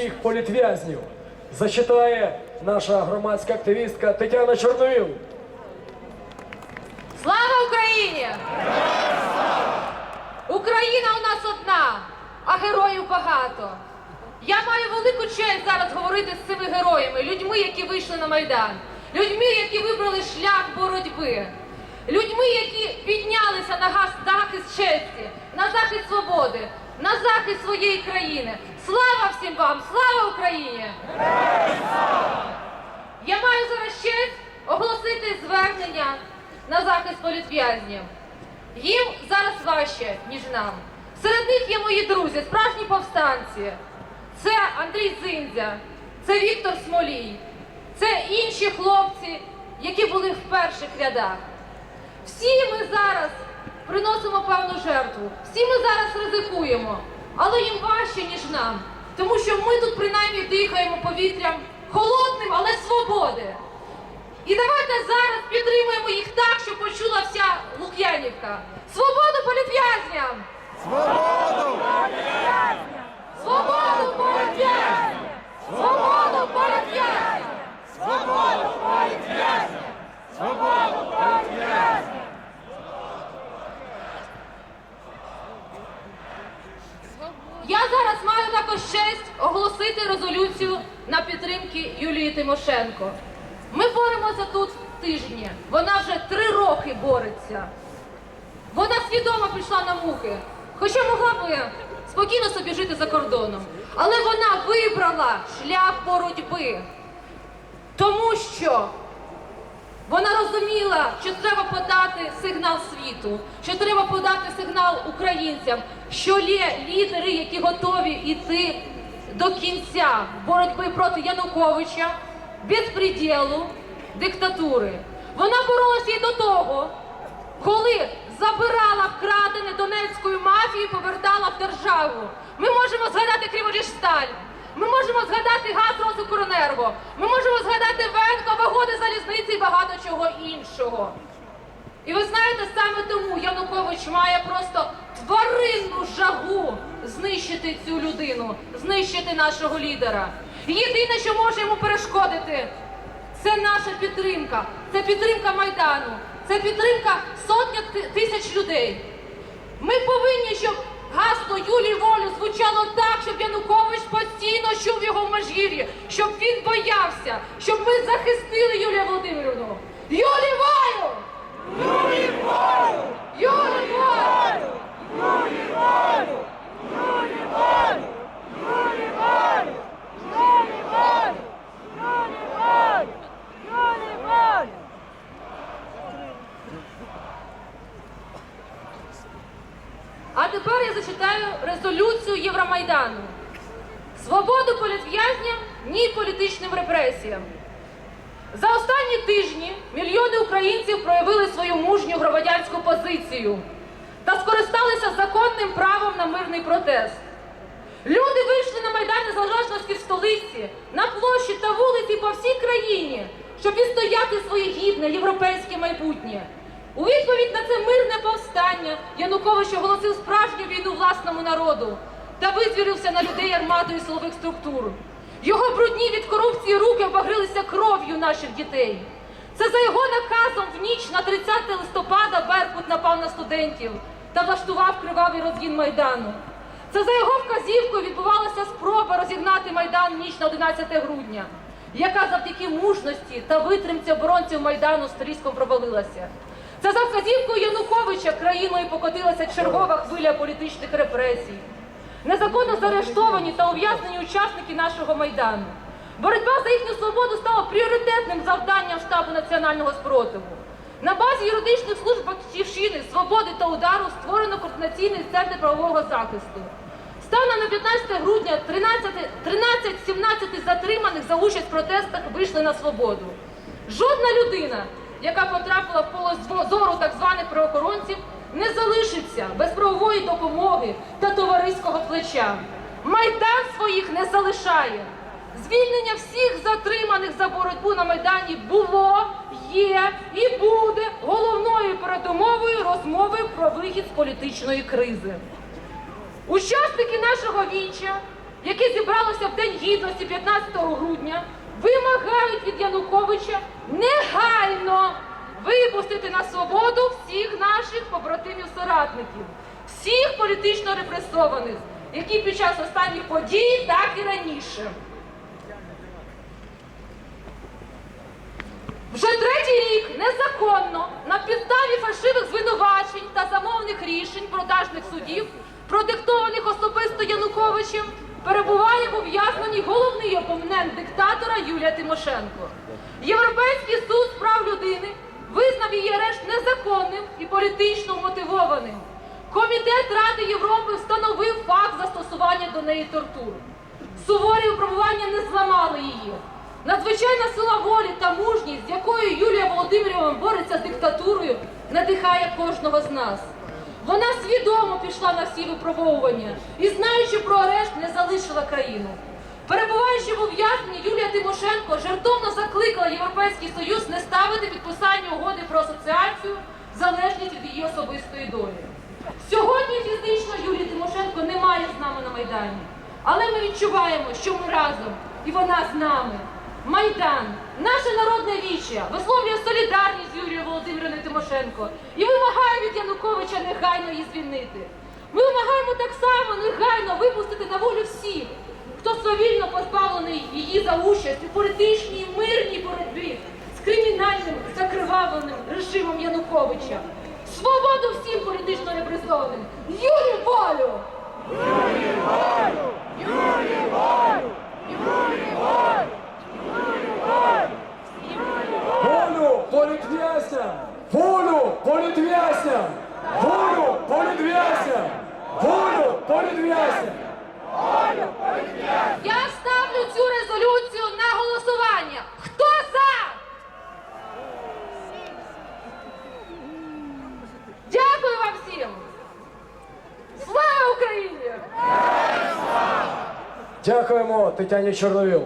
всіх політв'язнів зачитає наша громадська активістка Тетяна Чорновіл. Слава Україні! Україна у нас одна, а героїв багато. Я маю велику честь зараз говорити з цими героями, людьми, які вийшли на Майдан, людьми, які вибрали шлях боротьби, людьми, які піднялися на газ- захист честі, на захист свободи, на захист своєї країни. Слава всім вам! Слава Україні! Я маю зараз честь оголосити звернення на захист політв'язнів. Їм зараз важче, ніж нам. Серед них є мої друзі, справжні повстанці. Це Андрій Зиндзя, це Віктор Смолій, це інші хлопці, які були в перших рядах. Всі ми зараз приносимо певну жертву, всі ми зараз ризикуємо, але їм важче, ніж нам. Тому що ми тут принаймні дихаємо повітрям холодним, але свободи. І давайте зараз підтримуємо їх так, щоб почула вся Лук'янівка. Свободу політв'язням! Свободу політв'язням! Я зараз маю також честь оголосити резолюцію на підтримки Юлії Тимошенко. Ми боремося тут тижні. Вона вже три роки бореться. Вона свідомо пішла на муки, хоча могла би спокійно собі жити за кордоном. Але вона вибрала шлях боротьби, тому що вона розуміла, що треба подати сигнал світу, що треба подати сигнал українцям, що є лідери, які готові йти до кінця боротьби проти Януковича, безпреділу, диктатури. Вона боролася і до того, коли забирала вкрадене Донецькою мафією, повертала в державу. Ми можемо згадати Криворіжсталь, ми можемо згадати газ Росукренерго, ми можемо згадати вагони залізниці і багато чого іншого. І ви знаєте, саме тому Янукович має просто тваринну жагу знищити цю людину, знищити нашого лідера. Єдине, що може йому перешкодити, це наша підтримка, це підтримка Майдану, це підтримка сотня тисяч людей. Ми повинні, щоб гасло Юлії Волю звучало так, щоб Янукович чув його в Межгір'ї, щоб він боявся, щоб ми захистили Юлію Володимирівну. Юлі Волю! Юлі Волю! Юлі Волю! А тепер я зачитаю резолюцію Євромайдану. Свободу політв'язням, ні політичним репресіям. За останні тижні мільйони українців проявили свою мужню громадянську позицію та скористалися законним правом на мирний протест. Люди вийшли на Майдан Незалежності в столиці, на площі та вулиці по всій країні, щоб відстояти своє гідне європейське майбутнє. У відповідь на це мирне повстання Янукович оголосив справжню війну власному народу та визвірився на людей арматою силових структур. Його брудні від корупції руки обагрилися кров'ю наших дітей. Це за його наказом в ніч на 30 листопада Беркут напав на студентів та влаштував кривавий розгін Майдану. Це за його вказівкою відбувалася спроба розігнати Майдан ніч на 11 грудня, яка завдяки мужності та витримці оборонців Майдану з тріском провалилася. Це за вказівкою Януковича країною покотилася чергова хвиля політичних репресій. Незаконно заарештовані та ув'язнені учасники нашого майдану. Боротьба за їхню свободу стала пріоритетним завданням штабу національного спротиву. На базі юридичних служб Батьківщини, свободи та удару створено координаційний центр правового захисту. Станом на 15 грудня 13-17 затриманих за участь в протестах вийшли на свободу. Жодна людина, яка потрапила в поле зору так званих правоохоронців, не залишиться без правової допомоги та товариського плеча. Майдан своїх не залишає. Звільнення всіх затриманих за боротьбу на Майдані було, є і буде головною передумовою розмови про вихід з політичної кризи. Учасники нашого вінча яке зібралося в День Гідності 15 грудня, вимагають від Януковича негайно випустити на свободу всіх наших побратимів-соратників, всіх політично репресованих, які під час останніх подій, так і раніше. Вже третій рік незаконно на підставі фальшивих звинувачень та замовних рішень продажних судів, продиктованих особисто Януковичем, перебуває в ув'язненні головний опонент диктатора Юлія Тимошенко. Європейський суд з прав людини визнав її арешт незаконним і політично мотивованим. Комітет Ради Європи встановив факт застосування до неї тортур. Суворі випробування не зламали її. Надзвичайна сила волі та мужність, з якою Юлія Володимирівна бореться з диктатурою, надихає кожного з нас. Вона свідомо пішла на всі випробовування і, знаючи про арешт, не залишила країну. Перебуваючи в ув'язненні, Юлія Тимошенко жертовно закликала Європейський Союз не ставити підписання угоди про асоціацію в залежність від її особистої долі. Сьогодні фізично Юлії Тимошенко немає з нами на Майдані. Але ми відчуваємо, що ми разом, і вона з нами. Майдан, наше народне віче, висловлює солідарність Юлією Володимирівною Тимошенко і вимагає від Януковича негайно її звільнити. Ми вимагаємо так само негайно випустити на волю всіх, хто свавільно позбавлений її за участь у політичній мирній боротьбі з кримінальним закривавленим режимом Януковича. Свободу всім політично репресованим! Юрій волю! Волю політв'язням! Волю політв'язням! Волю політв'язням! Волю політв'язням! Я ставлю цю резолюцію на голосування. Хто за? Дякую вам всім! Слава Україні! Дякуємо Тетяні Чорновіл.